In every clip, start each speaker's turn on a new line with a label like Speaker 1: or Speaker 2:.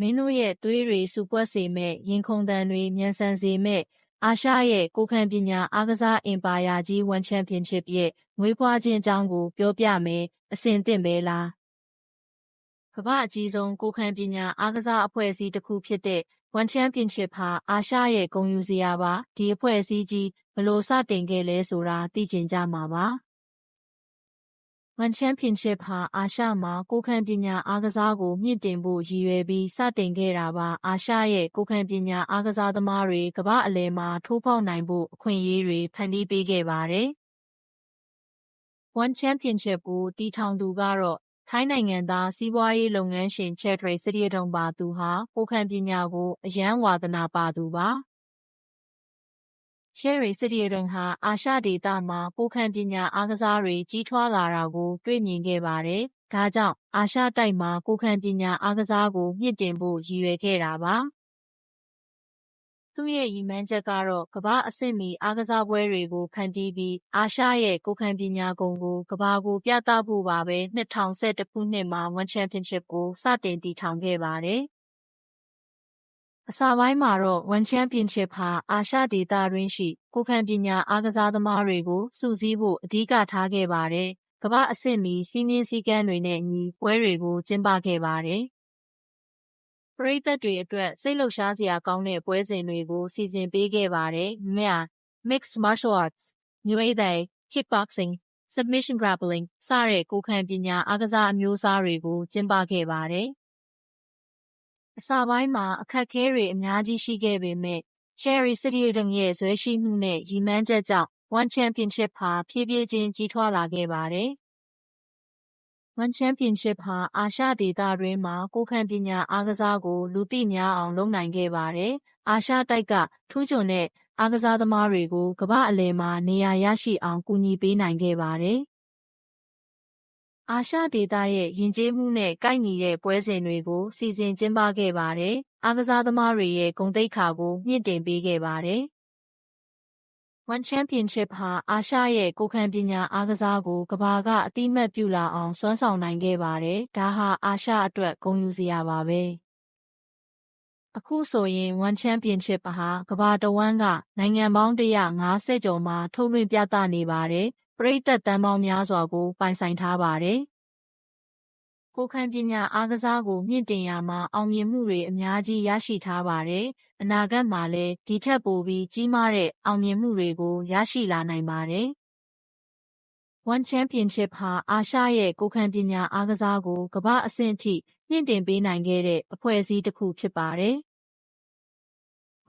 Speaker 1: မင်းတို့ရဲ့သွေးတွေစုပွက်စေမဲ့ရင်ခုန်တန်တွေမြန်ဆန်စေမဲ့အာရှရဲ့ကိုခံပညာအားကစားအင်ပါယာကြီးဝန်ချန်ပီယံချစ်ရဲ့ငွေဖွားခြင်းအကြောင်းကိုပြောပြမယ်အစဉ်သင့်ပဲလားကမ္ဘာအကြီးဆုံးကိုခံပညာအားကစားအဖွဲ့အစည်းတစ်ခုဖြစ်တဲ့ One Championship ဟာအာရှရဲ့ဂုဏ်ယူစရာပါဒီအဖွဲ့အစည်းကြီးဘလို့စတင်ခဲ့လဲဆိုတာသိကျင်ကြမှာပါ One Championship ဟာအာရှမှာကိုခံပညာအားကစားကိုမြင့်တင်ဖို့ရည်ရွယ်ပြီးစတင်ခဲ့တာပါအာရှရဲ့ကိုခံပညာအားကစားသမားတွေကမ္ဘာအလယ်မှာထိုးဖောက်နိုင်ဖို့အခွင့်အရေးတွေဖန်တီးပေးခဲ့ပါတယ် One Championship ကိုတီထောင်သူကတော့ထိုင်းနိုင်ငံသားစီးပွားရေးလုပ်ငန်းရှင်ချဲထရိတ်စရီတုံပါသူဟာကိုခံပညာကိုအယံဝါသနာပါသူပါ ရှယ်ရီစစ်တီရင်ဟာအာရှဒေသမှာပိုခန့်ပညာအားကစားတွေကြီးထွားလာတာကိုတွေ့မြင်ခဲ့ပါတယ်။ဒါကြောင့်အာရှတိုက်မှာကိုခန့်ပညာအားကစားကိုမြင့်တင်ဖို့ရည်ရွယ်ခဲ့တာပါ။သူ့ရဲ့ရည်မှန်းချက်ကတော့ကမ္ဘာအဆင့်မီအားကစားပွဲတွေကိုဖန်တီးပြီးအာရှရဲ့ကိုခန့်ပညာဂုဏ်ကိုကမ္ဘာကိုပြသဖို့ပါပဲ2011ခုနှစ်မှာ One Championship ကိုစတင်တည်ထောင်ခဲ့ပါတယ်။ အစပိုင်းမှာတော့ One Championship ဟာအာရှဒေသတွင်းရှိကိုခံပညာအားကစားသမားတွေကိုစုစည်းဖို့အဓိကထားခဲ့ပါတယ်။ကမ္ဘာအဆင့်မီစီးမြင့်စည်းကမ်းတွေနဲ့အညီပွဲတွေကိုကျင်းပခဲ့ပါတယ်။ပရိသတ်တွေအတွက်စိတ်လှုပ်ရှားစရာကောင်းတဲ့ပွဲစဉ်တွေကိုစီစဉ်ပေးခဲ့ပါတယ်။မြ Mixed Martial Arts, Muay Thai, Kickboxing, Submission Grappling စတဲ့ကိုခံပညာအားကစားအမျိုးအစားတွေကိုကျင်းပခဲ့ပါတယ်။ အစပိုင်းမှာအခက်အခဲတွေအများကြီးရှိခဲ့ပေမဲ့ Cherry City တို့ရဲ့ဇွဲရှိမှုနဲ့ရည်မှန်းချက်ကြောင့် One Championship ဟာဖြည်းဖြည်းချင်းကြီးထွားလာခဲ့ပါတယ်။ One Championship ဟာအာရှဒေသတွင်းမှာကိုခံပညာအားကစားကို လူသိများအောင်လုပ်နိုင်ခဲ့ပါတယ်။အာရှတိုက်က ထူးချွန်တဲ့အားကစားသမားတွေကို ကမ္ဘာအလယ်မှာနေရာရရှိအောင် ကူညီပေးနိုင်ခဲ့ပါတယ်။ အာရှဒေသရဲ့ယဉ်ကျေးမှုနဲ့ကိုက်ညီတဲ့ပွဲစဉ်တွေကိုစီစဉ်ကျင်းပခဲ့ပါတယ်။အားကစားသမားတွေရဲ့ဂုဏ်သိက္ခာကိုမြင့်တင်ပေးခဲ့ပါတယ်။ One Championship ဟာအာရှရဲ့ကိုခံပညာအားကစားကိုကဘာကအတိမတ်ပြုလာအောင်စွမ်းဆောင်နိုင်ခဲ့ပါတယ်။ဒါဟာအာရှအတွက်ဂုဏ်ယူစရာပါပဲ။အခုဆိုရင် One Championship ဟာကဘာတဝန်းကနိုင်ငံပေါင်း150ကျော်မှာထုတ်လွှင့်ပြသနေပါတယ်။ ပရိသတ်တန်းပေါင်းများစွာကို ပိုင်ဆိုင်ထားပါတယ်။ကိုခံပညာအားကစားကိုမြင့်တင်ရာမှာအောင်မြင်မှုတွေအများကြီးရရှိထားပါတယ်။အနာဂတ်မှာလည်းဒီထက်ပိုပြီးကြီးမားတဲ့အောင်မြင်မှုတွေကိုရရှိလာနိုင်ပါတယ်။ One Championship ဟာအာရှရဲ့ကိုခံပညာအားကစားကိုကမ္ဘာအဆင့်အထိမြင့်တင်ပေးနိုင်ခဲ့တဲ့အဖွဲ့အစည်းတစ်ခုဖြစ်ပါတယ်။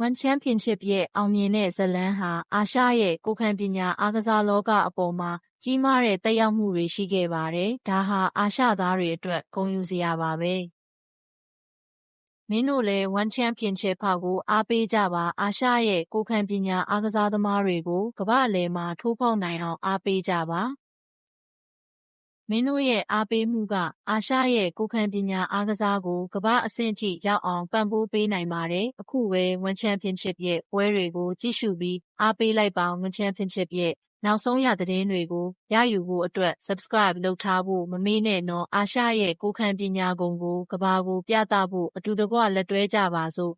Speaker 1: One Championship ရဲ့အောင်မြင်တဲ့ဇာတ်လမ်းဟာအာရှရဲ့ကိုယ်ခံပညာအားကစားလောကအပေါ်မှာကြီးမားတဲ့သက်ရောက်မှုတွေရှိခဲ့ပါတယ်။ဒါဟာအာရှသားတွေအတွက်ဂုဏ်ယူစရာပါပဲ။မင်းတို့လည်း One Championship ဖောက်ကိုအားပေးကြပါအာရှရဲ့ကိုယ်ခံပညာအားကစားသမားတွေကိုကမ္ဘာ့အလယ်မှာထိုးဖောက်နိုင်အောင်အားပေးကြပါ။ မင်းတို့ရဲ့အားပေးမှုက အာရှရဲ့ကိုယ်ခံပညာအားကစားကို ကမ္ဘာအဆင့်ထိရောက်အောင် ပံ့ပိုးပေးနိုင်ပါတယ်။အခုပဲ One Championship ရဲ့ပွဲတွေကို ကြည့်ရှုပြီး အားပေးလိုက်ပါ One Championship ရဲ့ နောက်ဆုံးရသတင်းတွေကို ရယူဖို့အတွက် Subscribe လုပ်ထားဖို့ မမေ့နဲ့နော် အာရှရဲ့ကိုယ်ခံပညာဂုဏ်ကိုကဘာကိုပြသဖို့ အတူတကွ လက်တွဲကြပါစို့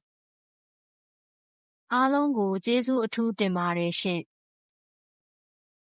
Speaker 1: အားလုံးကို ကျေးဇူးအထူးတင်ပါတယ်ရှင်။